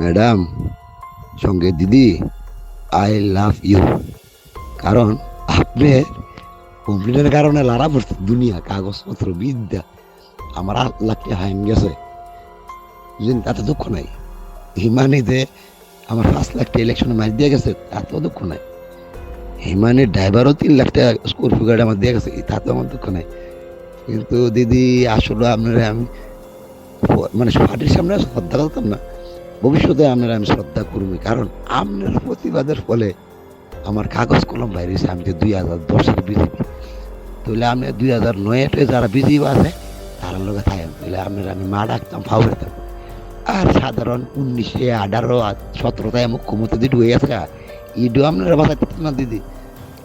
Madam, সঙ্গে দিদি, I love you. কারণ আপনি কমপ্লিটের কারণে লারা পড়ছে, দুনিয়া, কাগজপত্র, বিদ্যা। আমার আট লাখ টাকা হাইন গেছে। তাতে দুঃখ নাই। হিমানিতে আমার পাঁচ লাখ টাকা ইলেকশনে মার দিয়ে গেছে তাতেও দুঃখ নাই। হিমানির ড্রাইভারও তিন লাখ টাকা স্করপিও গাড়ি আমার দিয়ে গেছে তাতেও আমার দুঃখ নাই। কিন্তু দিদি, আসলে আপনারা আমি মানে সামনে শ্রদ্ধা করতাম না। ভবিষ্যতে আপনারা আমি শ্রদ্ধা করবি কারণ আপনার প্রতিবাদের ফলে আমার কাগজ কলম বাইরেছে আমি যে দুই হাজার দশের বিজেপি। তাহলে আমি দুই হাজার নয়েতে যারা বিজেপি আছে, তার লোকে থাকেন। তাহলে আপনারা আমি মা ডাকতাম ফাউ দিতাম আর সাধারণ উনিশে আঠারো সতেরোটায় মুখ্যমন্ত্রী দিদি হয়ে আছে ইডও আপনারা বাঁচাতে না দিদি।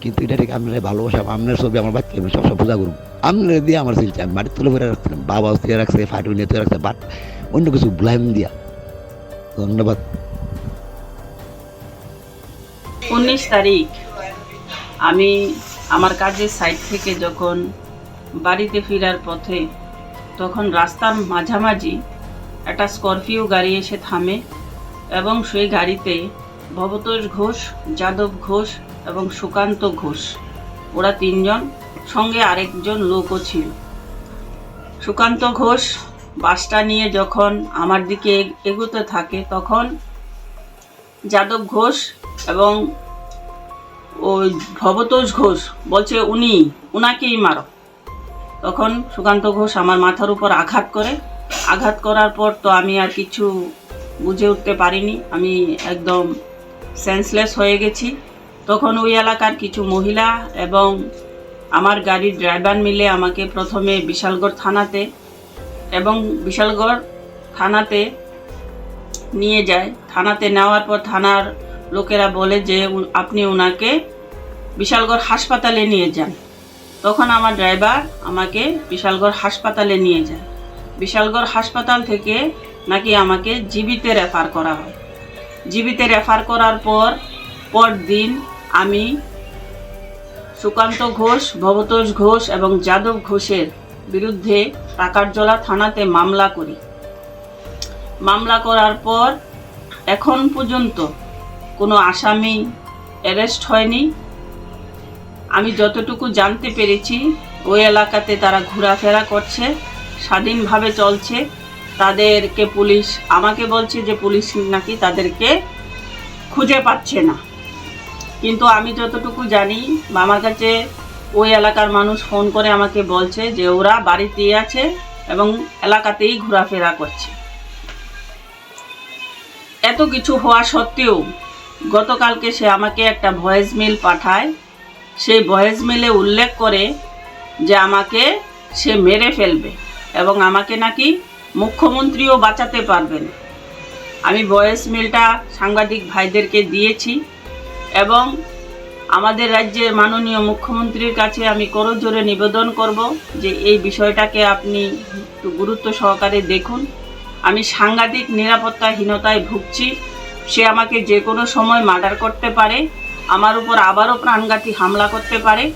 কিন্তু এটা ঠিক আপনারা ভালোবাসা, আপনার ছবি আমার বাচ্চা, আমি সবসময় পূজা করুন আপনারা দিয়ে আমার চিলছে আমি মাটির তুলে ভরে রাখছিলাম, বাবা দিয়ে রাখছে ফাটু নিয়ে রাখছে, বাট অন্য কিছু ব্লাইম দিয়া। ধন্যবাদ। উনিশ তারিখ, আমি আমার কাজের সাইড থেকে যখন বাড়িতে ফেরার পথে তখন রাস্তার মাঝামাঝি একটা স্করপিও গাড়ি এসে থামে এবং সেই গাড়িতে ভবতোষ ঘোষ, যাদব ঘোষ এবং সুকান্ত ঘোষ, ওরা তিনজন, সঙ্গে আরেকজন লোকও ছিল। সুকান্ত ঘোষ বাসটা নিয়ে যখন আমার দিকে এগ- এগোতে থাকে, তখন যাদব ঘোষ এবং ওই ভবতোষ ঘোষ বলছে, উনি, উনাকেই মারো। তখন সুকান্ত ঘোষ আমার মাথার উপর আঘাত করে। আঘাত করার পর তো আমি আর কিছু বুঝে উঠতে পারিনি। আমি একদম সেন্সলেস হয়ে গেছি। তখন ওই এলাকার কিছু মহিলা এবং আমার গাড়ির ড্রাইভার মিলে আমাকে প্রথমে বিশালগড় থানাতে এবং বিশালগড় থানাতে নিয়ে যায়। থানাতে নেওয়ার পর থানার লোকেরা বলে যে আপনি ওনাকে বিশালগড় হাসপাতালে নিয়ে যান। তখন আমার ড্রাইভার আমাকে বিশালগড় হাসপাতালে নিয়ে যায়। বিশালগড় হাসপাতাল থেকে নাকি আমাকে জীবিতে রেফার করা হয়। জীবিতে রেফার করার পর, পরদিন আমি সুকান্ত ঘোষ, ভবতোষ ঘোষ এবং যাদব ঘোষের বিরুদ্ধে টাকারজলা থানাতে মামলা করি। মামলা করার পর এখন পর্যন্ত কোনো আসামি অ্যারেস্ট হয়নি। আমি যতটুকু জানতে পেরেছি, ওই এলাকাতে তারা ঘোরাফেরা করছে, স্বাধীনভাবে চলছে। তাদেরকে পুলিশ, আমাকে বলছে যে পুলিশ নাকি তাদেরকে খুঁজে পাচ্ছে না। কিন্তু আমি যতটুকু জানি বা আমার কাছে ওই এলাকার মানুষ ফোন করে আমাকে বলছে যে ওরা বাড়িতেই আছে এবং এলাকাতেই ঘোরাফেরা করছে। এত কিছু হওয়া সত্ত্বেও গতকালকে সে আমাকে একটা ভয়েস মেল পাঠায়। সেই ভয়েস মেলে উল্লেখ করে যে আমাকে সে মেরে ফেলবে এবং আমাকে নাকি মুখ্যমন্ত্রীও বাঁচাতে পারবেন আমি ভয়েস মেলটা সাংবাদিক ভাইদেরকে দিয়েছি এবং আমাদের রাজ্যের মাননীয় মুখ্যমন্ত্রীর কাছে আমি করজোরে নিবেদন করব যে এই বিষয়টাকে আপনি একটু গুরুত্ব সহকারে দেখুন। আমি সাংঘাতিক নিরাপত্তাহীনতায় ভুগছি। সে আমাকে যে কোনো সময় মার্ডার করতে পারে, আমার উপর আবারও প্রাণঘাতী হামলা করতে পারে।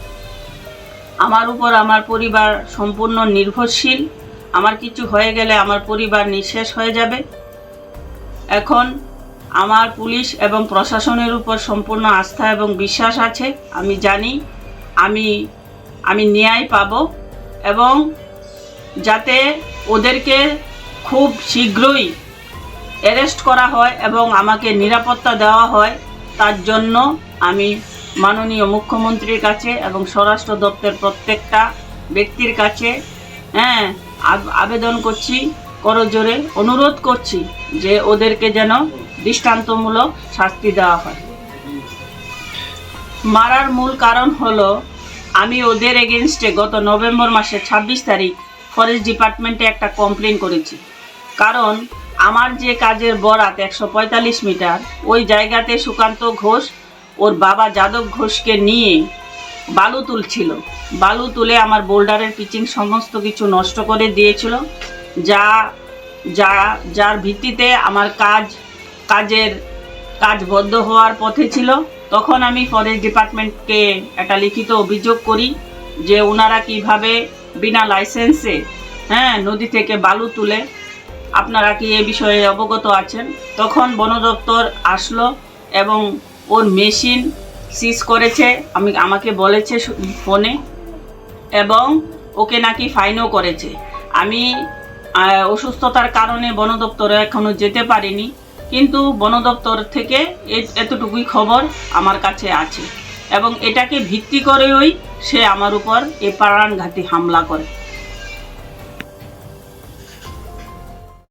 আমার উপর আমার পরিবার সম্পূর্ণ নির্ভরশীল। আমার কিছু হয়ে গেলে আমার পরিবার নিঃশেষ হয়ে যাবে। এখন আমার পুলিশ এবং প্রশাসনের উপর সম্পূর্ণ আস্থা এবং বিশ্বাস আছে। আমি জানি, আমি আমি ন্যায় পাব এবং যাতে ওদেরকে খুব শীঘ্রই অ্যারেস্ট করা হয় এবং আমাকে নিরাপত্তা দেওয়া হয়, তার জন্য আমি মাননীয় মুখ্যমন্ত্রীর কাছে এবং স্বরাষ্ট্র দপ্তর প্রত্যেকটা ব্যক্তির কাছে হ্যাঁ আবেদন করছি, করজোরে অনুরোধ করছি যে ওদেরকে যেন দৃষ্টান্তমূলক শাস্তি দেওয়া হয়। মারার মূল কারণ হলো, আমি ওদের এগেনস্টে গত নভেম্বর মাসের ছাব্বিশ তারিখ ফরেস্ট ডিপার্টমেন্টে একটা কমপ্লেন করেছি। কারণ, আমার যে কাজের বরাত একশো পঁয়তাল্লিশ মিটার, ওই জায়গাতে সুকান্ত ঘোষ, ওর বাবা যাদব ঘোষকে নিয়ে বালু তুলছিল। বালু তুলে আমার বোল্ডারের পিচিং সমস্ত কিছু নষ্ট করে দিয়েছিল। যা যা, যার ভিত্তিতে আমার কাজ কাজের কাজ বদ্ধ হওয়ার পথে ছিল, তখন আমি ফরেস্ট ডিপার্টমেন্টকে একটা লিখিত অভিযোগ করি যে ওনারা কীভাবে বিনা লাইসেন্সে হ্যাঁ নদী থেকে বালু তুলে আপনারা কি এ বিষয়ে অবগত আছেন? তখন বন দপ্তর আসলো এবং ওর মেশিন সিজ করেছে, আমি, আমাকে বলেছে ফোনে এবং ওকে নাকি ফাইনও করেছে। আমি অসুস্থতার কারণে বন দপ্তরে এখনও যেতে পারিনি। কিন্তু বন দপ্তর থেকে এতটুকুই খবর আমার কাছে আছে। এবং এটাকে ভিত্তি করেই সে আমার উপর এ প্রাণঘাতী হামলা করে।